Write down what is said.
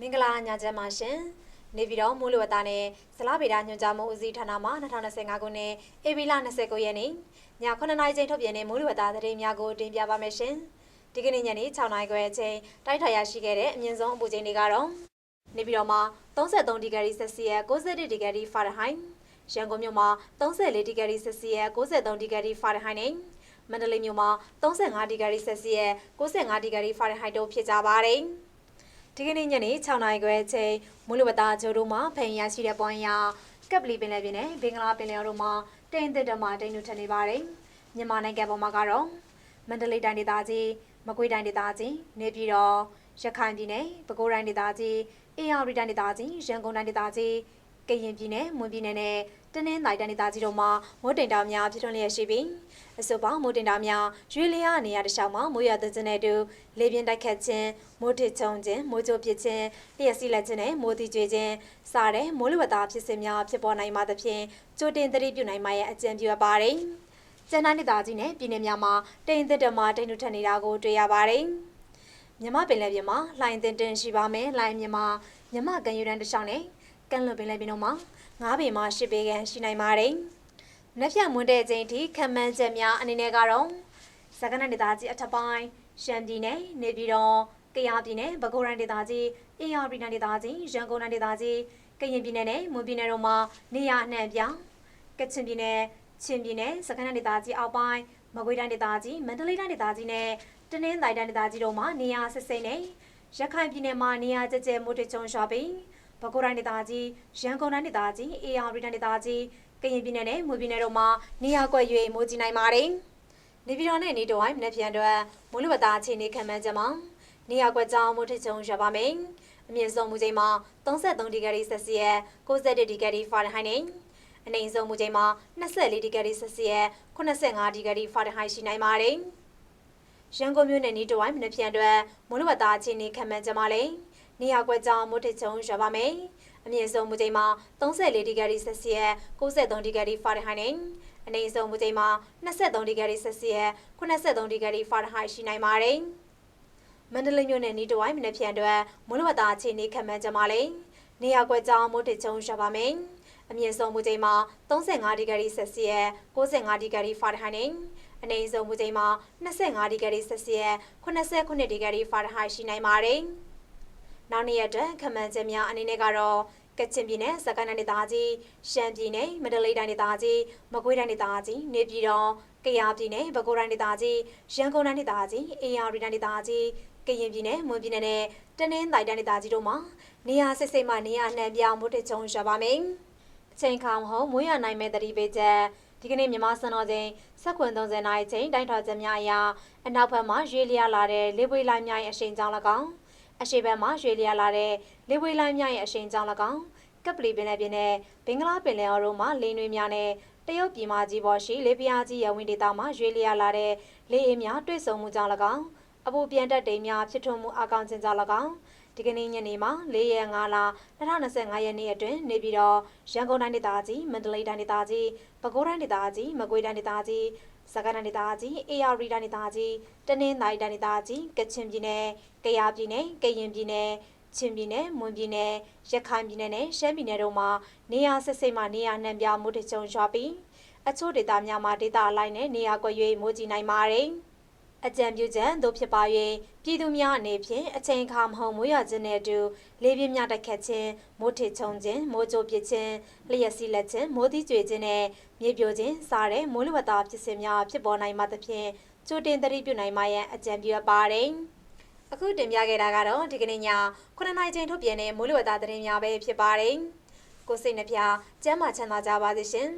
မင်္ဂလာညချမ်းပါရှင်နေပြည်တော်မိုးလေဝသနဲ့ဇလားဗေဒညွှန်ကြားမှုဦးစီးဌာနမှ2025ခုနှစ်ဧပြီလ29ရက်နေ့ည9:00နာရီချိန်ထုတ်ပြန်တဲ့မိုးလေဝသသတင်းများကိုတင်ပြပါမယ်ရှင်ဒီကနေ့ညနေ6:00နာရီခွဲအချိန်တိုက်ထွာရရှိခဲ့တဲ့အမြင့်ဆုံးအပူချိန်တွေကတော့နေပြည်တော်မှာ33ဒီဂရီဆက်စီယပ်61ဒီဂရီဖာရင်ဟိုက်ရန်ကုန်မြို့မှာ34ဒီဂရီဆက်စီယပ်63ဒီဂရီဖာရင်ဟိုက်နဲ့မန္တလေးမြို့မှာ35ဒီဂရီဆက်စီယပ်65ဒီဂရီဖာရင်ဟိုက်တို့ဖြစ်ကြပါတယ် ဒီကနေ့ညနေ6နာရီခွဲအချိန်မိုးလေဝသဂျိုတို့မှာဖန်ရရှိတဲ့ပွိုင်းရကပ်ပလီပင်လယ်ပြင်နဲ့ဘင်္ဂလားပင်လယ်တို့မှာတိမ်တစ်တမတိမ်နုထနေပါတယ်မြန်မာနိုင်ငံပေါ်မှာကတော့မန္တလေးတိုင်းဒေသကြီးမကွေးတိုင်းဒေသကြီးနေပြည်တော်ရခိုင်ပြည်နယ်ပဲခူးတိုင်းဒေသကြီးအေရဝတီတိုင်းဒေသကြီးရန်ကုန်တိုင်းဒေသကြီး ကရင်ပြည်နယ်မွန်ပြည်နယ်နဲ့တနင်္သာရီတိုင်းဒေသကြီးတို့မှာမိုးတိမ်တာများဖြစ်ထွန်းလျက်ရှိပြီးအဆိုပါမိုးတိမ်တာများရွေလျားနေရာတစ်လျှောက်မှာမိုးရသွန်းခြင်းနဲ့အတူလေပြင်းတိုက်ခတ်ခြင်းမိုးထစ်ချုံခြင်းမိုးကြိုပစ်ခြင်းလျှက်စီးလက်ခြင်းနဲ့မိုးတိကျွေခြင်းစတဲ့မိုးလေဝသဖြစ်စဉ်များဖြစ်ပေါ်နိုင်မှသဖြင့်ကြိုတင်သတိပြုနိုင်မှရဲ့အကြံပြုအပ်ပါတယ်ကျန်တဲ့ဒေသကြီးနဲ့ပြည်နယ်များမှာတိမ်သက်တမတိမ်နုထက်နေတာကိုတွေ့ရပါတယ်မြမပင်လယ်ပြင်မှာလှိုင်းတင်တင်ရှိပါမယ်လှိုင်းမြမမြမကန်ယူရန်တစ်ချောင်းနဲ့ ကန့်လွန်ပင်လယ်ပြင်တို့မှာ9ပေမှ10ပေခန့်ရှိနိုင်ပါတယ်။နှက်ဖြတ်မွန်းတဲ့အချိန်ထိခံမှန်းချက်များအနေနဲ့ကတော့စကနဒေသကြီးအထက်ပိုင်းရှမ်းပြည်နယ်နေပြည်တော်ကယားပြည်နယ်ပဲခူးတိုင်းဒေသကြီးအေရပြည်နယ်ဒေသကြီးရန်ကုန်တိုင်းဒေသကြီးကရင်ပြည်နယ်နဲ့မွန်ပြည်နယ်တို့မှာနေရအနှံ့ပြောင်းကချင်ပြည်နယ်ချင်းပြည်နယ်စကနဒေသကြီးအောက်ပိုင်းမကွေးတိုင်းဒေသကြီးမန္တလေးတိုင်းဒေသကြီးနဲ့တနင်္သာရီတိုင်းဒေသကြီးတို့မှာနေရဆစ်စိမ့်နဲ့ရခိုင်ပြည်နယ်မှာနေရကျကျမိုးတချုံရွာပြီး ပဲခူးတိုင်းဒေသကြီးရန်ကုန်တိုင်းဒေသကြီးအေရပြည်နယ်ဒေသကြီးကရင်ပြည်နယ်နဲ့မွန်ပြည်နယ်တို့မှာနေရကွက်၍မိုးကြီးနိုင်ပါတယ်။နေပြည်တော်နဲ့နေတော်ဝိုင်းမနေ့ပြန်အတွက်မိုးလေဝသအခြေအနေခံမှန်းချက်မှာနေရကွက်ကြောင်းမိုးထချုံရွာပါမယ်။အမြင့်ဆုံးမူချိန်မှာ33ဒီဂရီဆက်စီယပ်61ဒီဂရီဖာရင်ဟိုက်နဲ့အနိမ့်ဆုံးမူချိန်မှာ24ဒီဂရီဆက်စီယပ်85ဒီဂရီဖာရင်ဟိုက်ရှိနိုင်ပါတယ်။ရန်ကုန်မြို့နယ်နီးတဝိုင်းမနေ့ပြန်အတွက်မိုးလေဝသအခြေအနေခံမှန်းချက်မှာလည်း နေရာကွက်ကြောင်းမိုးထချုံရွာပါမယ်။အမြင့်ဆုံးမူချိန်မှာ34ဒီဂရီဆက်စီယပ်63ဒီဂရီဖာရင်ဟိုက်နဲ့အနိမ့်ဆုံးမူချိန်မှာ23ဒီဂရီဆက်စီယပ်83ဒီဂရီဖာရင်ဟိုက်ရှိနိုင်ပါတယ်။မန္တလေးမြို့နယ်နီးတဝိုင်းမနေ့ပြန်အတွက်မိုးလေဝသအခြေအနေခံမှန်းချက်မှာလည်းနေရာကွက်ကြောင်းမိုးထချုံရွာပါမယ်။အမြင့်ဆုံးမူချိန်မှာ35ဒီဂရီဆက်စီယပ်65ဒီဂရီဖာရင်ဟိုက်နဲ့အနိမ့်ဆုံးမူချိန်မှာ25ဒီဂရီဆက်စီယပ်89ဒီဂရီဖာရင်ဟိုက်ရှိနိုင်ပါတယ်။ နောက်နေ့ရက်အတွက်ခမန်းချက်များအနေနဲ့ကတော့ကချင်ပြည်နယ်စကိုင်းတိုင်းဒေသကြီးရှမ်းပြည်နယ်မန္တလေးတိုင်းဒေသကြီးမကွေးတိုင်းဒေသကြီးနေပြည်တော်ကယားပြည်နယ်ပဲခူးတိုင်းဒေသကြီးရန်ကုန်တိုင်းဒေသကြီးအေရရီတိုင်းဒေသကြီးကရင်ပြည်နယ်မွန်ပြည်နယ်နဲ့တနင်္သာရီတိုင်းဒေသကြီးတို့မှာနေရာစစ်စိတ်မှနေရာနှံပြောင်းမှုတချုံရွာပါမယ်။အချိန်ခါမဟုတ်မွေးရနိုင်မဲ့တတိပေးချက်ဒီကနေ့မြန်မာစံတော်ချိန်7:30နာရီချိန်တိုင်းထွာချက်များအရာအနောက်ဘက်မှရွေလျားလာတဲ့လေပွေလိုင်းများရဲ့အရှိန်ကြောင့်၎င်း အရှိဘက်မှရွေလျားလာတဲ့လေပွေလိုင်းများရဲ့အရှိန်ကြောင့်၎င်းကပ်ပလီပင်လယ်ပြင်နဲ့ဘင်္ဂလားပင်လယ်အော်တို့မှလေနွေများနဲ့တရုတ်ပြည်မကြီးပေါ်ရှိလေပြားကြီးရဝင်းဒေသမှာရွေလျားလာတဲ့လေအေးများတွေ့ဆုံမှုကြောင့်၎င်းအပူပြန်တက်တိမ်များဖြစ်ထွန်းမှုအကောင်ချင်းကြောင့်၎င်းဒီကနေ့ညနေမှာ၄ရက်5လ2025ရက်နေ့အတွင်းနေပြည်တော်ရန်ကုန်တိုင်းဒေသကြီးမန္တလေးတိုင်းဒေသကြီးပဲခူးတိုင်းဒေသကြီးမကွေးတိုင်းဒေသကြီး စကိုင်းတိုင်းဒေသကြီးအေရရီတိုင်းဒေသကြီးတနင်္သာရီတိုင်းဒေသကြီးကချင်ပြည်နယ်ကယားပြည်နယ်ကရင်ပြည်နယ်ချင်းပြည်နယ်မွန်ပြည်နယ်ရခိုင်ပြည်နယ်နဲ့ရှမ်းပြည်နယ်တို့မှာနေရာဆက်စိတ်မှနေရာနှံပြမှုတချုံရွာပြီးအချို့ဒေသများမှာဒေသအလိုက်နဲ့နေရာကွက်၍မိုးကြီးနိုင်ပါတယ် အကြံပြုချက်တို့ဖြစ်ပါ၍ပြည်သူများအနေဖြင့်အချိန်အခါမဟုတ်မိုးရွာခြင်းနဲ့အတူလေပြင်းများတက်ခတ်ခြင်းမိုးထစ်ချုံခြင်းမိုးကြိုးပစ်ခြင်းလျှက်စီးလက်ခြင်းမိုးသီးကျွေခြင်းနဲ့မြေပြိုခြင်းစားတဲ့မိုးလေဝသဖြစ်စဉ်များဖြစ်ပေါ်နိုင်မှသဖြင့်ကြိုတင်သတိပြုနိုင်မှရန်အကြံပြုအပ်ပါတယ်အခုတင်ပြခဲ့တာကတော့ဒီကနေ့ည9:00နာရီချိန်ထုတ်ပြန်တဲ့မိုးလေဝသသတင်းများပဲဖြစ်ပါတယ်ကိုစိတ်နှပြကျမ်းမာချမ်းသာကြပါစေရှင်